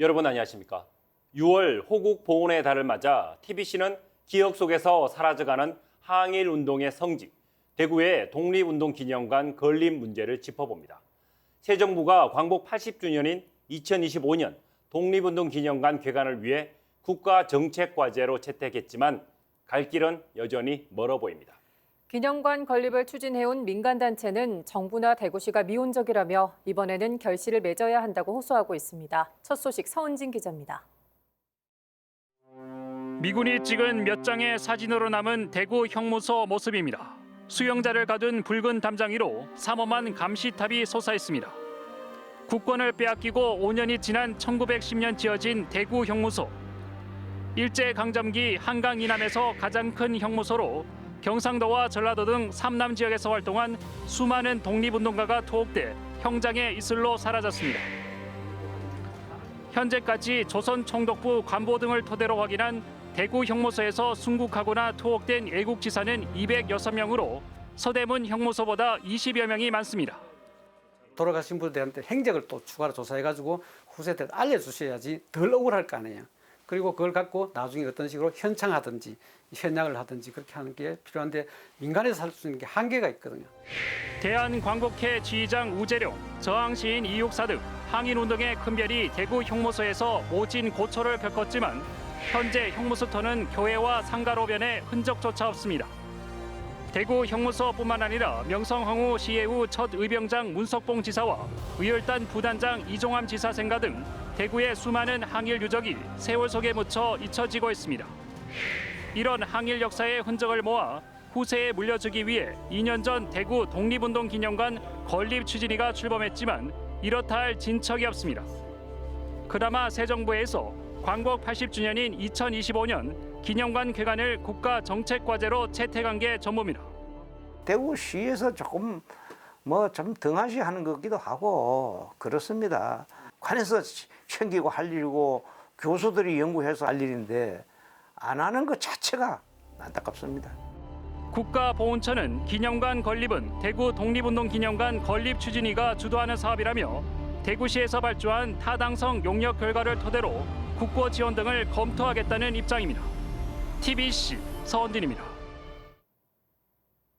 여러분 안녕하십니까? 6월 호국 보훈의 달을 맞아 TBC는 기억 속에서 사라져가는 항일 운동의 성지, 대구의 독립운동 기념관 건립 문제를 짚어봅니다. 새 정부가 광복 80주년인 2025년 독립운동 기념관 개관을 위해 국가 정책 과제로 채택했지만 갈 길은 여전히 멀어 보입니다. 기념관 건립을 추진해온 민간단체는 정부나 대구시가 미온적이라며 이번에는 결실을 맺어야 한다고 호소하고 있습니다. 첫 소식 서은진 기자입니다. 미군이 찍은 몇 장의 사진으로 남은 대구 형무소 모습입니다. 수영자를 가둔 붉은 담장 위로 삼엄한 감시탑이 솟아있습니다. 국권을 빼앗기고 5년이 지난 1910년 지어진 대구 형무소. 일제 강점기 한강 이남에서 가장 큰 형무소로 경상도와 전라도 등 삼남 지역에서 활동한 수많은 독립운동가가 투옥돼 형장의 이슬로 사라졌습니다. 현재까지 조선 총독부 관보 등을 토대로 확인한 대구 형무소에서 순국하거나 투옥된 애국지사는 206명으로 서대문 형무소보다 20여 명이 많습니다. 돌아가신 분들한테 행적을 또 추가로 조사해가지고 후세대 알려주셔야지 덜 억울할 거 아니에요. 그리고 그걸 갖고 나중에 어떤 식으로 현창하든지 현양을 하든지 그렇게 하는 게 필요한데 민간에서 할 수 있는 게 한계가 있거든요. 대한광복회 지휘장 우재룡, 저항시인 이육사 등 항일운동의 큰별이 대구 형무소에서 모진 고초를 겪었지만 현재 형무소터는 교회와 상가로변에 흔적조차 없습니다. 대구 형무소뿐만 아니라 명성황후 시해후 첫 의병장 문석봉 지사와 의열단 부단장 이종함 지사 생가 등 대구의 수많은 항일 유적이 세월 속에 묻혀 잊혀지고 있습니다. 이런 항일 역사의 흔적을 모아 후세에 물려주기 위해 2년 전 대구 독립운동 기념관 건립 추진위가 출범했지만 이렇다 할 진척이 없습니다. 그나마 새 정부에서 광복 80주년인 2025년 기념관 개관을 국가 정책 과제로 채택한 게 전부입니다. 대구시에서 조금 뭐 좀 등하시하는 것 같기도 하고 그렇습니다. 관에서 챙기고 할 일이고 교수들이 연구해서 할 일인데 안 하는 것 자체가 안타깝습니다. 국가보훈처는 기념관 건립은 대구 독립운동 기념관 건립 추진위가 주도하는 사업이라며 대구시에서 발주한 타당성 용역 결과를 토대로 국고 지원 등을 검토하겠다는 입장입니다. TBC 서원진입니다.